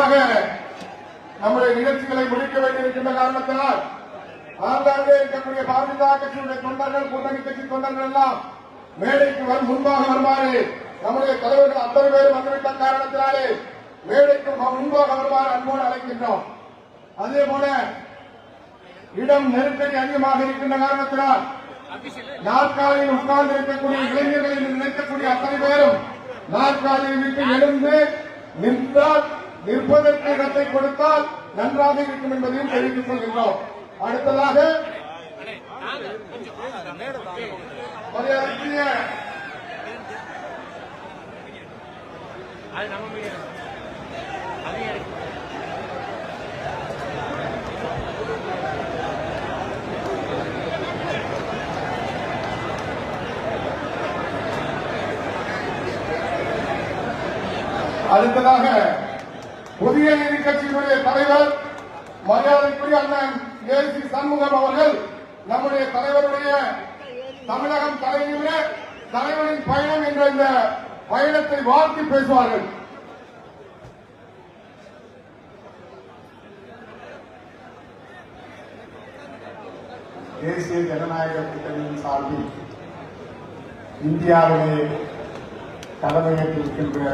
விரைவாக நம்முடைய நிகழ்ச்சிகளை முடிக்க வேண்டியிருக்கின்ற காரணத்தினால் ஆங்காங்கே இருக்கக்கூடிய பாரதிய கட்சியுடைய தொண்டர்கள் கூட்டணி கட்சி தொண்டர்கள் எல்லாம் மேடைக்கு வரும் முன்பாக வருமாறு நம்முடைய தலைவர்கள் அத்தனை பேரும் வந்துவிட்ட காரணத்தினாலே மேடைக்கு முன்பாக வருமாறு அன்போடு அழைக்கின்றோம். அதே போல இடம் நெருக்கடி அதிகமாக இருக்கின்ற காரணத்தினால் நாற்காலியில் உட்கார்ந்து இருக்கக்கூடிய இளைஞர்களில் நினைக்கக்கூடிய அத்தனை பேரும் நாற்காலியில் விட்டு எழுந்து நின்றால் நிற்பதற்கு இடத்தை கொடுத்தால் நன்றாக இருக்கும் என்பதையும் தெரிவித்துக் கொள்கின்றோம். அடுத்ததாக மரியாதைக்குரிய அடுத்ததாக புதிய நீதி கட்சியினுடைய தலைவர் மரியாதைக்குரிய அண்ணன் ஏ சி சண்முகம் அவர்கள் நம்முடைய தலைவருடைய தமிழகம் தலைநிமிர தலைவரின் பயணம் என்ற இந்த பயணத்தை வாழ்த்தி பேசுவார்கள். தேசிய ஜனநாயக கூட்டணியின் சார்பில் இந்தியாவிலே தலைமையேற்றிருக்கின்ற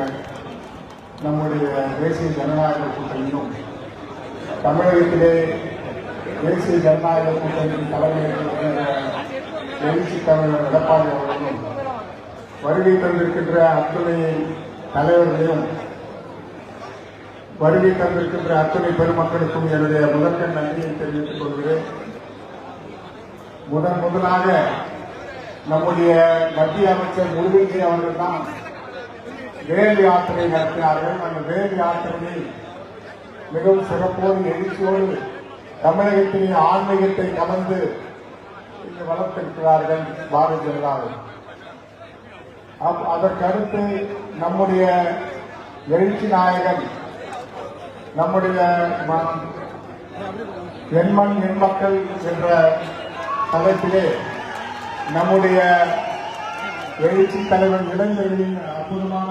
நம்முடைய தேசிய ஜனநாயக கூட்டணியும் தமிழகத்திலே தேசிய ஜனநாயக கூட்டணியின் தலைமையில் எழுச்சி தமிழர் எடப்பாடி அவர்களும் வருகை தந்திருக்கின்ற அத்துணை தலைவர்களையும் வருகை தந்திருக்கின்ற அத்துணை பெருமக்களுக்கும் என்னுடைய முதற்கண் நன்றியை தெரிவித்துக் கொள்கிறேன். முதன் முதலாக நம்முடைய மத்திய அமைச்சர் முருகன்ஜி அவர்கள் தான் வேல் யாத்திரை நடத்தினார்கள். அந்த வேல் யாத்திரையை மிகவும் சிறப்போடு எழுச்சியோடு தமிழகத்திலே ஆன்மீகத்தை கலந்து இங்கு வளர்த்திருக்கிறார்கள் பாரதிய ஜனதாவில் அப்- அதற்கடுத்து நம்முடைய எழுச்சி நாயகன் நம்முடைய எண்மண் எண்மக்கள் என்ற தலைப்பிலே நம்முடைய எழுச்சி தலைவர் இளைஞர்களின் அற்புதமான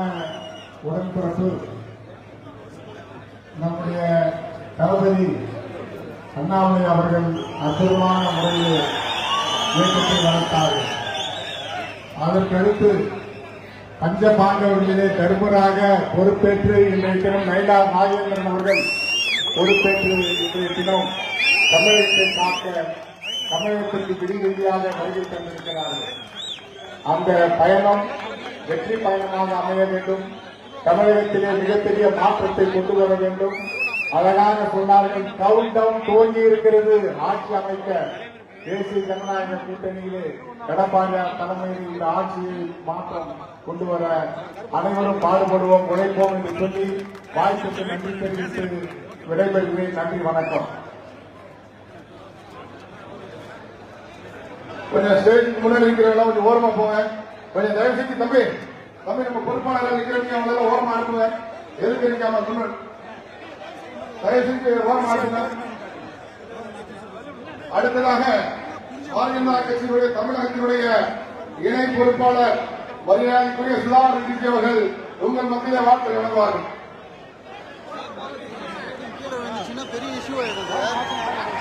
உடன்பிறப்பு. நம்முடைய தளபதி அண்ணாமலை அவர்கள் அற்புதமான முறையில் இயக்கத்தை வளர்த்தார்கள் அதற்கடுத்து பஞ்ச பாண்டவர்களிலே தருமராக பொறுப்பேற்று இன்றைய தினம் நைலா நாகேந்திரன் அவர்கள் பொறுப்பேற்று இன்றைய தினம் தமிழகத்தை காக்க தமிழகத்திற்கு விடி ரீதியாக வருகை தந்திருக்கிறார்கள். அந்த பயணம் வெற்றி பயணமாக அமைய வேண்டும். தமிழகத்திலே மிகப்பெரிய மாற்றத்தை கொண்டு வர வேண்டும். அழகாக சொன்னார்கள். கவுண்ட் டவுன் துவங்கி இருக்கிறது. ஆட்சி அமைக்க தேசிய ஜனநாயக கூட்டணியிலே எடப்பாடி தலைமையில் இந்த ஆட்சியை மாற்றம் கொண்டு வர அனைவரும் பாடுபடுவோம். உழைப்போம் என்று சொல்லி வாய்ப்புக்கு நன்றி தெரிவித்து விடைபெறுகிறேன். நன்றி வணக்கம். கொஞ்சம் ஸ்டேஜுக்கு முன்னாடி இருக்கிறவங்க கொஞ்சம் ஓரமா போங்க. கொஞ்சம் தயவு செஞ்சு தம்பி தம்பி நம்ம பொறுப்பாளர்கள் இருக்கிறவங்க அவங்களெல்லாம் ஓரமா அனுப்புங்க. எதுக்கு இருக்காம முன்னாடி தயவு செஞ்சு ஓரமா அனுப்புங்க. அடுத்ததாக பாரதிய ஜனதா கட்சியினுடைய தமிழகத்தினுடைய இணை பொறுப்பாளர் மரியாதைக்குரிய சுதா ரெட்டி அவர்கள் உங்கள் மத்தியில் வார்த்தை வழங்குவார்கள். பெரிய issue ஆயிருந்தது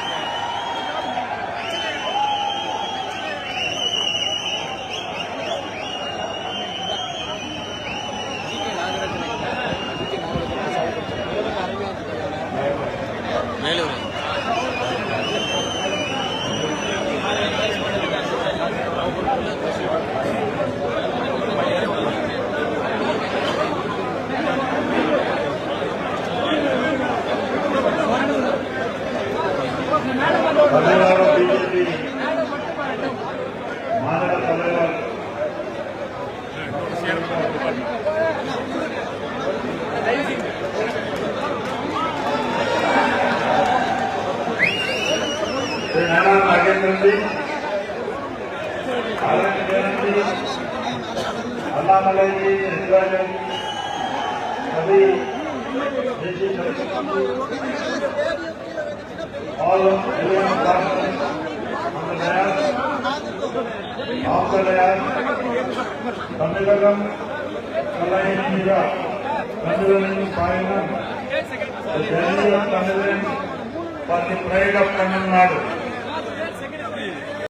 the dais, off the dais, தமிழகம் கலைஞர் தமிழனின் பயணம் the journey of Tamilians for